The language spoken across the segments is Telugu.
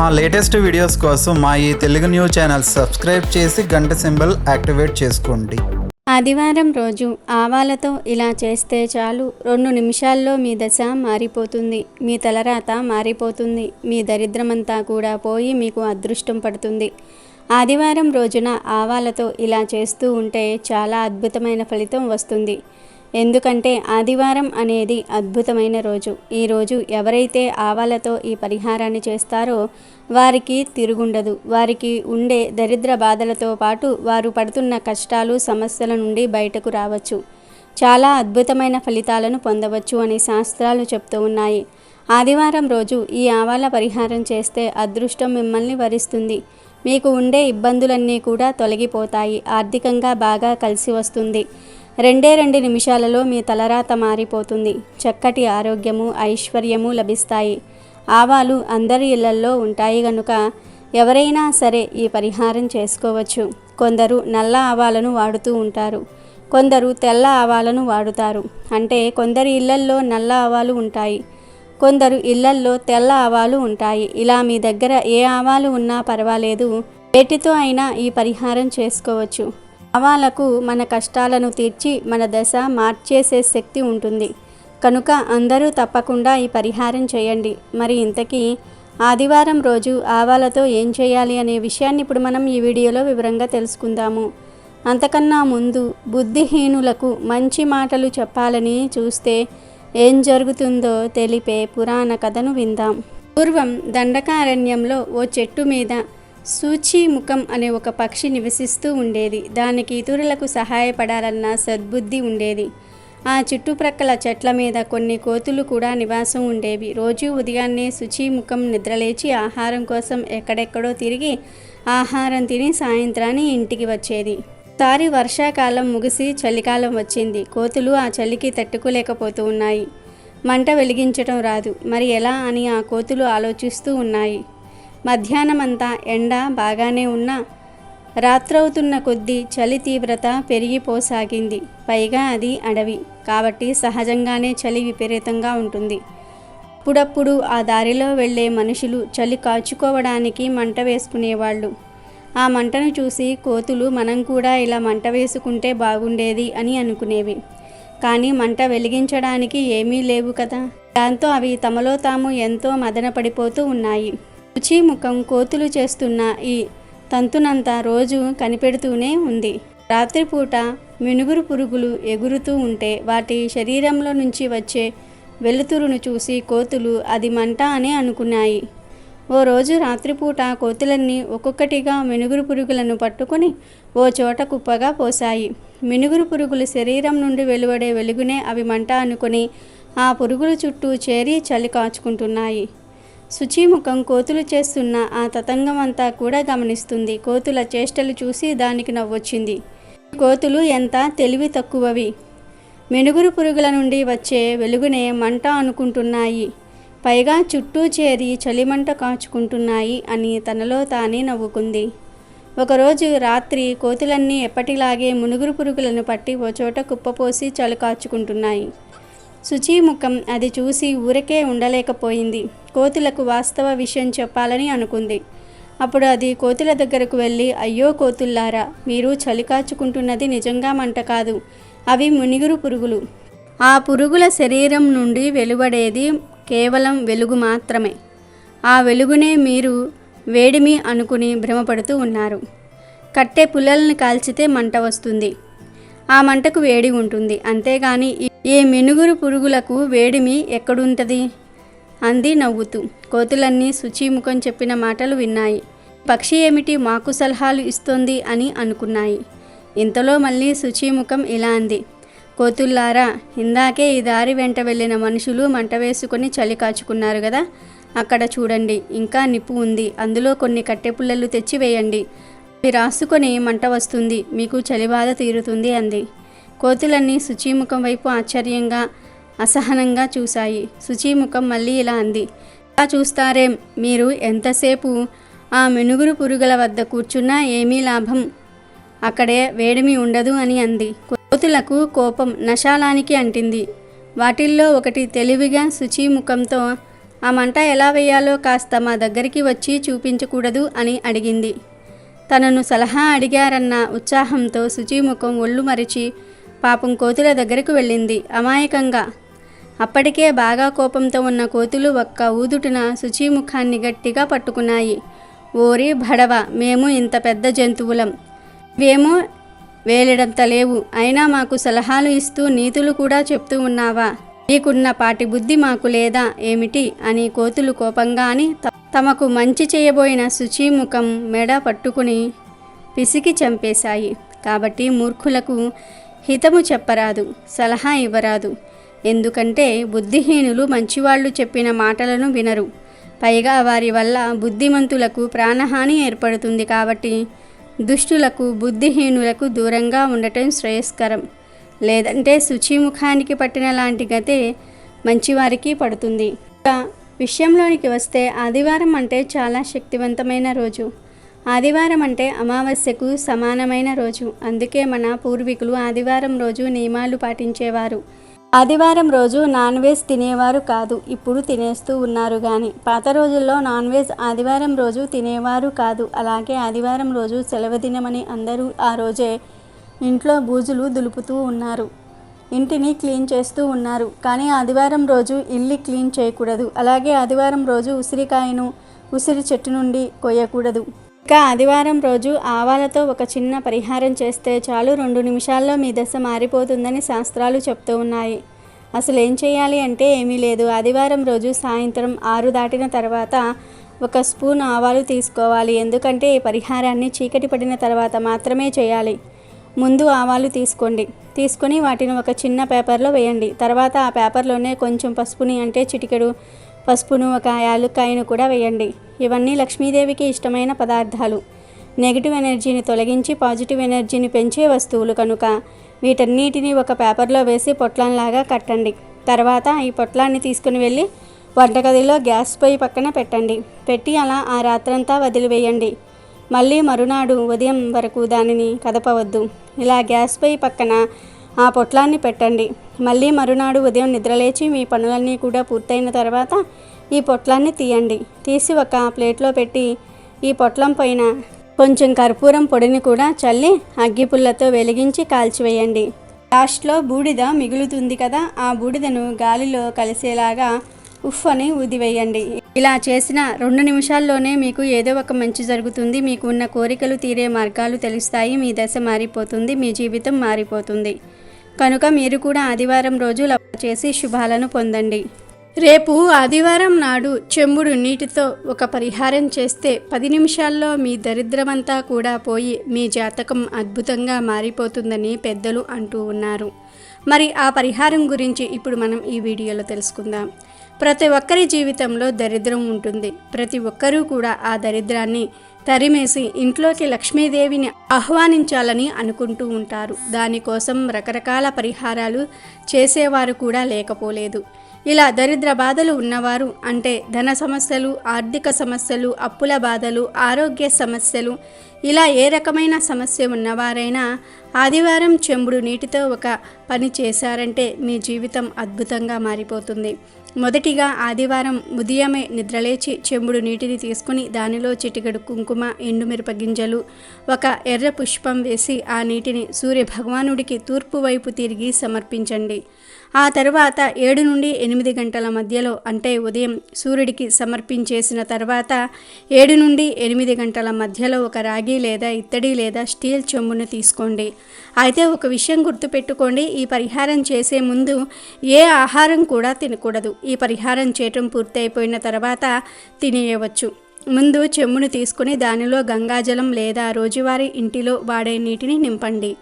మా లేటెస్ట్ వీడియోస్ కోసం మా ఈ తెలుగు న్యూస్ ఛానల్ సబ్స్క్రైబ్ చేసి గంట సింబల్ యాక్టివేట్ చేసుకోండి. ఆదివారం రోజు ఆవాలతో ఇలా చేస్తే చాలు. రెండు నిమిషాల్లో మీ దశ మారిపోతుంది. మీ తలరాత మారిపోతుంది. మీ దరిద్రమంతా కూడా పోయి మీకు అదృష్టం పడుతుంది. ఆదివారం రోజున ఆవాలతో ఇలా చేస్తూ ఉంటే చాలా అద్భుతమైన ఫలితం వస్తుంది. ఎందుకంటే ఆదివారం అనేది అద్భుతమైన రోజు. ఈ రోజు ఎవరైతే ఆవాలతో ఈ పరిహారాన్ని చేస్తారో వారికి తిరుగుండదు. వారికి ఉండే దరిద్ర బాధలతో పాటు వారు పడుతున్న కష్టాలు సమస్యల నుండి బయటకు రావచ్చు. చాలా అద్భుతమైన ఫలితాలను పొందవచ్చు అని శాస్త్రాలు చెప్తూ ఉన్నాయి. ఆదివారం రోజు ఈ ఆవాల పరిహారం చేస్తే అదృష్టం మిమ్మల్ని వరిస్తుంది. మీకు ఉండే ఇబ్బందులన్నీ కూడా తొలగిపోతాయి. ఆర్థికంగా బాగా కలిసి వస్తుంది. రెండే రెండు నిమిషాలలో మీ తలరాత మారిపోతుంది. చక్కటి ఆరోగ్యము ఐశ్వర్యము లభిస్తాయి. ఆవాలు అందరి ఇళ్ళల్లో ఉంటాయి గనుక ఎవరైనా సరే ఈ పరిహారం చేసుకోవచ్చు. కొందరు నల్ల ఆవాలను వాడుతూ ఉంటారు. కొందరు తెల్ల ఆవాలను వాడుతారు. అంటే కొందరి ఇళ్ళల్లో నల్ల ఆవాలు ఉంటాయి. కొందరు ఇళ్ళల్లో తెల్ల ఆవాలు ఉంటాయి. ఇలా మీ దగ్గర ఏ ఆవాలు ఉన్నా పర్వాలేదు. వేటితో అయినా ఈ పరిహారం చేసుకోవచ్చు. ఆవాలకు మన కష్టాలను తీర్చి మన దశ మార్చేసే శక్తి ఉంటుంది. కనుక అందరూ తప్పకుండా ఈ పరిహారం చేయండి. మరి ఇంతకీ ఆదివారం రోజు ఆవాలతో ఏం చేయాలి అనే విషయాన్ని ఇప్పుడు మనం ఈ వీడియోలో వివరంగా తెలుసుకుందాము. అంతకన్నా ముందు బుద్ధిహీనులకు మంచి మాటలు చెప్పాలని చూస్తే ఏం జరుగుతుందో తెలిపే పురాణ కథను విందాం. పూర్వం దండకారణ్యంలో ఓ చెట్టు మీద సూచీముఖం అనే ఒక పక్షి నివసిస్తూ ఉండేది. దానికి ఇతరులకు సహాయపడాలన్న సద్బుద్ధి ఉండేది. ఆ చుట్టుప్రక్కల చెట్ల మీద కొన్ని కోతులు కూడా నివాసం ఉండేవి. రోజు ఉదయాన్నే శుచిముఖం నిద్రలేచి ఆహారం కోసం ఎక్కడెక్కడో తిరిగి ఆహారం తిని సాయంత్రాన్ని ఇంటికి వచ్చేది. తారి వర్షాకాలం ముగిసి చలికాలం వచ్చింది. కోతులు ఆ చలికి తట్టుకోలేకపోతూ ఉన్నాయి. మంట వెలిగించటం రాదు. మరి ఎలా అని ఆ కోతులు ఆలోచిస్తూ ఉన్నాయి. మధ్యాహ్నమంతా ఎండ బాగానే ఉన్నా రాత్రవుతున్న కొద్దీ చలి తీవ్రత పెరిగిపోసాగింది. పైగా అది అడవి. కాబట్టి సహజంగానే చలి విపరీతంగా ఉంటుంది. అప్పుడప్పుడు ఆ దారిలో వెళ్ళే మనుషులు చలి కాచుకోవడానికి మంట వేసుకునేవాళ్ళు. ఆ మంటను చూసి కోతులు మనం కూడా ఇలా మంట వేసుకుంటే బాగుండేది అని అనుకునేవి. కానీ మంట వెలిగించడానికి ఏమీ లేవు కదా. దాంతో అవి తమలో తాము ఎంతో మదనపడిపోతూ ఉన్నాయి. రుచి ముఖం కోతులు చేస్తున్న ఈ తంతునంతా రోజు కనిపెడుతూనే ఉంది. రాత్రిపూట మినుగురు పురుగులు ఎగురుతూ ఉంటే వాటి శరీరంలో నుంచి వచ్చే వెలుతురును చూసి కోతులు అది మంట అని అనుకున్నాయి. ఓ రోజు రాత్రిపూట కోతులన్నీ ఒక్కొక్కటిగా మినుగురు పురుగులను పట్టుకొని ఓ చోట కుప్పగా పోసాయి మినుగురు పురుగులు శరీరం నుండి వెలువడే వెలుగునే అవి మంట అనుకొని ఆ పురుగుల చుట్టూ చేరి చలి కాచుకుంటున్నాయి. శుచిముఖం కోతులు చేస్తున్న ఆ తతంగమంతా కూడా గమనిస్తుంది. కోతుల చేష్టలు చూసి దానికి నవ్వొచ్చింది. కోతులు ఎంత తెలివి తక్కువవి. మెనుగురు పురుగుల నుండి వచ్చే వెలుగునే మంట అనుకుంటున్నాయి. పైగా చుట్టూ చేరి చలిమంట కాచుకుంటున్నాయి అని తనలో తానే నవ్వుకుంది. ఒకరోజు రాత్రి కోతులన్నీ ఎప్పటిలాగే మునుగురు పురుగులను పట్టి ఓ చోట కుప్పపోసి చలి కాచుకుంటున్నాయి. శుచిముఖం అది చూసి ఊరకే ఉండలేకపోయింది. కోతులకు వాస్తవ విషయం చెప్పాలని అనుకుంది. అప్పుడు అది కోతుల దగ్గరకు వెళ్ళి అయ్యో కోతుల్లారా మీరు చలి కాచుకుంటున్నది నిజంగా మంట కాదు. అవి మునిగురు పురుగులు. ఆ పురుగుల శరీరం నుండి వెలువడేది కేవలం వెలుగు మాత్రమే. ఆ వెలుగునే మీరు వేడిమి అనుకుని భ్రమపడుతూ ఉన్నారు. కట్టే పుల్లల్ని కాల్చితే మంట వస్తుంది. ఆ మంటకు వేడి ఉంటుంది. అంతేగాని ఈ- ఈ మినుగురు పురుగులకు వేడిమి ఎక్కడుంటది? అంది నవ్వుతూ. కోతులన్నీ శుచిముఖం చెప్పిన మాటలు విన్నాయి. పక్షి ఏమిటి మాకు సలహాలు ఇస్తోంది అని అనుకున్నాయి. ఇంతలో మళ్ళీ శుచిముఖం ఇలా అంది. కోతుల్లారా ఇందాకే ఈ దారి వెంట వెళ్ళిన మనుషులు మంట వేసుకొని చలి కాచుకున్నారు కదా? అక్కడ చూడండి ఇంకా నిప్పు ఉంది. అందులో కొన్ని కట్టెపుల్లలు తెచ్చి వేయండి. అవి రాసుకొని మంట వస్తుంది మీకు చలిబాధ తీరుతుంది అంది. కోతులన్నీ శుచిముఖం వైపు ఆశ్చర్యంగా అసహనంగా చూశాయి. శుచిముఖం మళ్ళీ ఇలా అంది. ఇలా చూస్తారేం? మీరు ఎంతసేపు ఆ మెనుగురు పురుగుల వద్ద కూర్చున్నా ఏమీ లాభం? అక్కడే వేడిమి ఉండదు అని అంది. కోతులకు కోపం నశాలానికి అంటింది. వాటిల్లో ఒకటి తెలివిగా శుచిముఖంతో ఆ మంట ఎలా వేయాలో కాస్త మా దగ్గరికి వచ్చి చూపించకూడదు అని అడిగింది. తనను సలహా అడిగారన్న ఉత్సాహంతో శుచిముఖం ఒళ్ళు మరిచి పాపం కోతుల దగ్గరకు వెళ్ళింది. అమాయకంగా. అప్పటికే బాగా కోపంతో ఉన్న కోతులు ఒక్క ఊదుటున శుచిముఖాన్ని గట్టిగా పట్టుకున్నాయి. ఓరి భడవ మేము ఇంత పెద్ద జంతువులం. ఇవేమో వేలెడంత లేవు. అయినా మాకు సలహాలు ఇస్తూ నీతులు కూడా చెప్తూ ఉన్నావా? నీకున్న పాటి బుద్ధి మాకు లేదా? ఏమిటి? అని కోతులు కోపంగా అని తమకు మంచి చేయబోయిన శుచిముఖం మెడ పట్టుకుని పిసికి చంపేశాయి. కాబట్టి మూర్ఖులకు హితము చెప్పరాదు సలహా ఇవ్వరాదు. ఎందుకంటే బుద్ధిహీనులు మంచివాళ్ళు చెప్పిన మాటలను వినరు. పైగా వారి వల్ల బుద్ధిమంతులకు ప్రాణహాని ఏర్పడుతుంది కాబట్టి దుష్టులకు బుద్ధిహీనులకు దూరంగా ఉండటం శ్రేయస్కరం. లేదంటే శుచిముఖానికి పట్టిన లాంటి గతే మంచివారికి పడుతుంది. ఇక విషయంలోనికి వస్తే ఆదివారం అంటే చాలా శక్తివంతమైన రోజు. ఆదివారం అంటే అమావాస్యకు సమానమైన రోజు. అందుకే మన పూర్వీకులు ఆదివారం రోజు నియమాలు పాటించేవారు. ఆదివారం రోజు నాన్ వెజ్ తినేవారు కాదు ఇప్పుడు తినేస్తూ ఉన్నారు కానీ పాత రోజుల్లో నాన్ వెజ్ ఆదివారం రోజు తినేవారు కాదు అలాగే ఆదివారం రోజు సెలవు దినమని అందరూ ఆ రోజే ఇంట్లో బూజులు దులుపుతూ ఉన్నారు. ఇంటిని క్లీన్ చేస్తూ ఉన్నారు కానీ ఆదివారం రోజు ఇల్లు క్లీన్ చేయకూడదు. అలాగే ఆదివారం రోజు ఉసిరికాయను ఉసిరి చెట్టు నుండి కొయ్యకూడదు. ఇంకా ఆదివారం రోజు ఆవాలతో ఒక చిన్న పరిహారం చేస్తే చాలు. రెండు నిమిషాల్లో మీ దశ మారిపోతుందని శాస్త్రాలు చెప్తూ ఉన్నాయి. అసలు ఏం చేయాలి అంటే ఏమీ లేదు. ఆదివారం రోజు సాయంత్రం ఆరు దాటిన తర్వాత ఒక స్పూన్ ఆవాలు తీసుకోవాలి. ఎందుకంటే ఈ పరిహారాన్ని చీకటి పడిన తర్వాత మాత్రమే చేయాలి. ముందు ఆవాలు తీసుకోండి. తీసుకొని వాటిని ఒక చిన్న పేపర్లో వేయండి. తర్వాత ఆ పేపర్లోనే కొంచెం పసుపుని అంటే చిటికెడు పసుపును ఒక యాలుక్కాయను కూడా వేయండి. ఇవన్నీ లక్ష్మీదేవికి ఇష్టమైన పదార్థాలు. నెగిటివ్ ఎనర్జీని తొలగించి పాజిటివ్ ఎనర్జీని పెంచే వస్తువులు కనుక వీటన్నిటిని ఒక పేపర్లో వేసి పొట్లంలాగా కట్టండి. తర్వాత ఈ పొట్లాన్ని తీసుకుని వెళ్ళి వంటగదిలో గ్యాస్ పొయ్యి పక్కన పెట్టండి. పెట్టి అలా ఆ రాత్రంతా వదిలివేయండి. మళ్ళీ మరునాడు ఉదయం వరకు దానిని కదపవద్దు. ఇలా గ్యాస్ పొయ్యి పక్కన ఆ పొట్లాన్ని పెట్టండి. మళ్ళీ మరునాడు ఉదయం నిద్రలేచి మీ పనులన్నీ కూడా పూర్తయిన తర్వాత ఈ పొట్లాన్ని తీయండి. తీసి ఒక ప్లేట్లో పెట్టి ఈ పొట్లం పైన కొంచెం కర్పూరం పొడిని కూడా చల్లి అగ్గిపుల్లతో వెలిగించి కాల్చివేయండి. లాస్ట్లో బూడిద మిగులుతుంది కదా ఆ బూడిదను గాలిలో కలిసేలాగా ఉఫ్ అని ఊదివేయండి. ఇలా చేసిన రెండు నిమిషాల్లోనే మీకు ఏదో ఒక మంచి జరుగుతుంది. మీకు ఉన్న కోరికలు తీరే మార్గాలు తెలుస్తాయి. మీ దశ మారిపోతుంది. మీ జీవితం మారిపోతుంది. కనుక మీరు కూడా ఆదివారం రోజు లవ చేసి శుభాలను పొందండి. రేపు ఆదివారం నాడు చెంబుడు నీటితో ఒక పరిహారం చేస్తే పది నిమిషాల్లో మీ దరిద్రమంతా కూడా పోయి మీ జాతకం అద్భుతంగా మారిపోతుందని పెద్దలు అంటూ ఉన్నారు. మరి ఆ పరిహారం గురించి ఇప్పుడు మనం ఈ వీడియోలో తెలుసుకుందాం. ప్రతి ఒక్కరి జీవితంలో దరిద్రం ఉంటుంది. ప్రతి ఒక్కరూ కూడా ఆ దరిద్రాన్ని తరిమేసి ఇంట్లోకి లక్ష్మీదేవిని ఆహ్వానించాలని అనుకుంటూ ఉంటారు. దానికోసం రకరకాల పరిహారాలు చేసేవారు కూడా లేకపోలేదు. ఇలా దరిద్ర బాధలు ఉన్నవారు అంటే ధన సమస్యలు ఆర్థిక సమస్యలు అప్పుల బాధలు ఆరోగ్య సమస్యలు ఇలా ఏ రకమైన సమస్య ఉన్నవారైనా ఆదివారం చెంబుడు నీటితో ఒక పని చేశారంటే మీ జీవితం అద్భుతంగా మారిపోతుంది. మొదటిగా ఆదివారం ఉదయమే నిద్రలేచి చెంబుడు నీటిని తీసుకుని దానిలో చిటికెడు కుంకుమ ఎండుమిరప గింజలు ఒక ఎర్ర పుష్పం వేసి ఆ నీటిని సూర్య భగవానుడికి తూర్పు వైపు తిరిగి సమర్పించండి. ఆ తర్వాత ఏడు నుండి ఎనిమిది గంటల మధ్యలో అంటే ఉదయం సూర్యుడికి సమర్పించేసిన తర్వాత ఏడు నుండి ఎనిమిది గంటల మధ్యలో ఒక రాగి లేదా ఇత్తడి లేదా స్టీల్ చెంబును తీసుకోండి. అయితే ఒక విషయం గుర్తుపెట్టుకోండి ఈ పరిహారం చేసే ముందు ఏ ఆహారం కూడా తినకూడదు. ఈ పరిహారం చేయటం పూర్తయిపోయిన తర్వాత తినేయవచ్చు. ముందు చెమ్మును తీసుకుని దానిలో గంగాజలం లేదా రోజువారీ ఇంటిలో వాడే నీటిని నింపండి.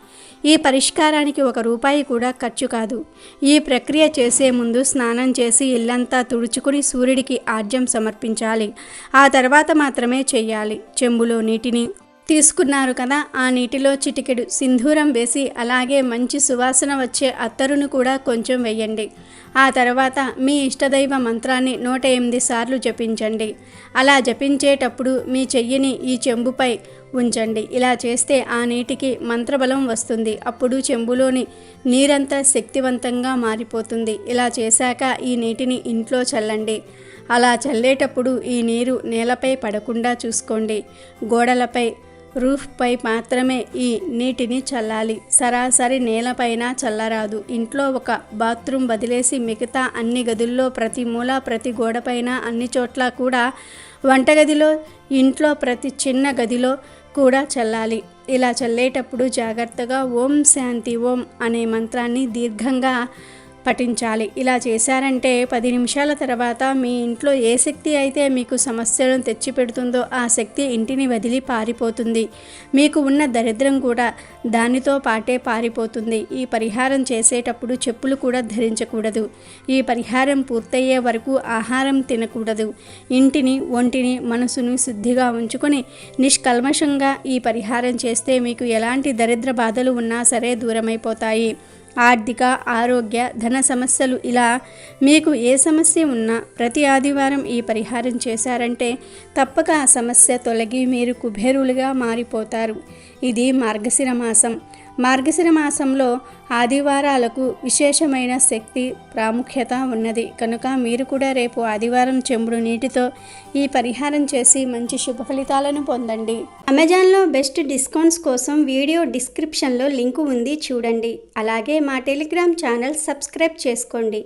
ఈ పరిష్కారానికి ఒక రూపాయి కూడా ఖర్చు కాదు. ఈ ప్రక్రియ చేసే ముందు స్నానం చేసి ఇల్లంతా తుడుచుకుని సూర్యుడికి ఆర్జం సమర్పించాలి. ఆ తర్వాత మాత్రమే చేయాలి. చెంబులో నీటిని తీసుకున్నారు కదా ఆ నీటిలో చిటికెడు సింధూరం వేసి అలాగే మంచి సువాసన వచ్చే అత్తరును కూడా కొంచెం వేయండి ఆ తర్వాత మీ ఇష్టదైవ మంత్రాన్ని నూట ఎనిమిది సార్లు జపించండి. అలా జపించేటప్పుడు మీ చెయ్యిని ఈ చెంబుపై ఉంచండి. ఇలా చేస్తే ఆ నీటికి మంత్రబలం వస్తుంది. అప్పుడు చెంబులోని నీరంతా శక్తివంతంగా మారిపోతుంది. ఇలా చేశాక ఈ నీటిని ఇంట్లో చల్లండి. అలా చల్లేటప్పుడు ఈ నీరు నేలపై పడకుండా చూసుకోండి. గోడలపై రూఫ్పై మాత్రమే ఈ నీటిని చల్లాలి. సరాసరి నేలపైన చల్లరాదు. ఇంట్లో ఒక బాత్రూమ్ వదిలేసి మిగతా అన్ని గదుల్లో ప్రతి మూల ప్రతి గోడపైన అన్ని చోట్ల కూడా వంటగదిలో ఇంట్లో ప్రతి చిన్న గదిలో కూడా చల్లాలి. ఇలా చల్లేటప్పుడు జాగ్రత్తగా ఓం శాంతి ఓం అనే మంత్రాన్ని దీర్ఘంగా పఠించాలి. ఇలా చేశారంటే పది నిమిషాల తర్వాత మీ ఇంట్లో ఏ శక్తి అయితే మీకు సమస్యలను తెచ్చిపెడుతుందో ఆ శక్తి ఇంటిని వదిలి పారిపోతుంది. మీకు ఉన్న దరిద్రం కూడా దానితో పాటే పారిపోతుంది. ఈ పరిహారం చేసేటప్పుడు చెప్పులు కూడా ధరించకూడదు. ఈ పరిహారం పూర్తయ్యే వరకు ఆహారం తినకూడదు. ఇంటిని ఒంటిని మనసును శుద్ధిగా ఉంచుకొని నిష్కల్మషంగా ఈ పరిహారం చేస్తే మీకు ఎలాంటి దరిద్ర బాధలు ఉన్నా సరే దూరమైపోతాయి. ఆర్థిక ఆరోగ్య ధన సమస్యలు ఇలా మీకు ఏ సమస్య ఉన్నా ప్రతి ఆదివారం ఈ పరిహారం చేశారంటే తప్పక ఆ సమస్య తొలగి మీరు కుబేరులుగా మారిపోతారు. ఇది మార్గశిర మాసం. మార్గశిర మాసంలో ఆదివారాలకు విశేషమైన శక్తి ప్రాముఖ్యత ఉన్నది. కనుక మీరు కూడా రేపు ఆదివారం చెంబుడు నీటితో ఈ పరిహారం చేసి మంచి శుభ ఫలితాలను పొందండి. అమెజాన్లో బెస్ట్ డిస్కౌంట్స్ కోసం వీడియో డిస్క్రిప్షన్లో లింకు ఉంది చూడండి. అలాగే మా టెలిగ్రామ్ ఛానల్ సబ్స్క్రైబ్ చేసుకోండి.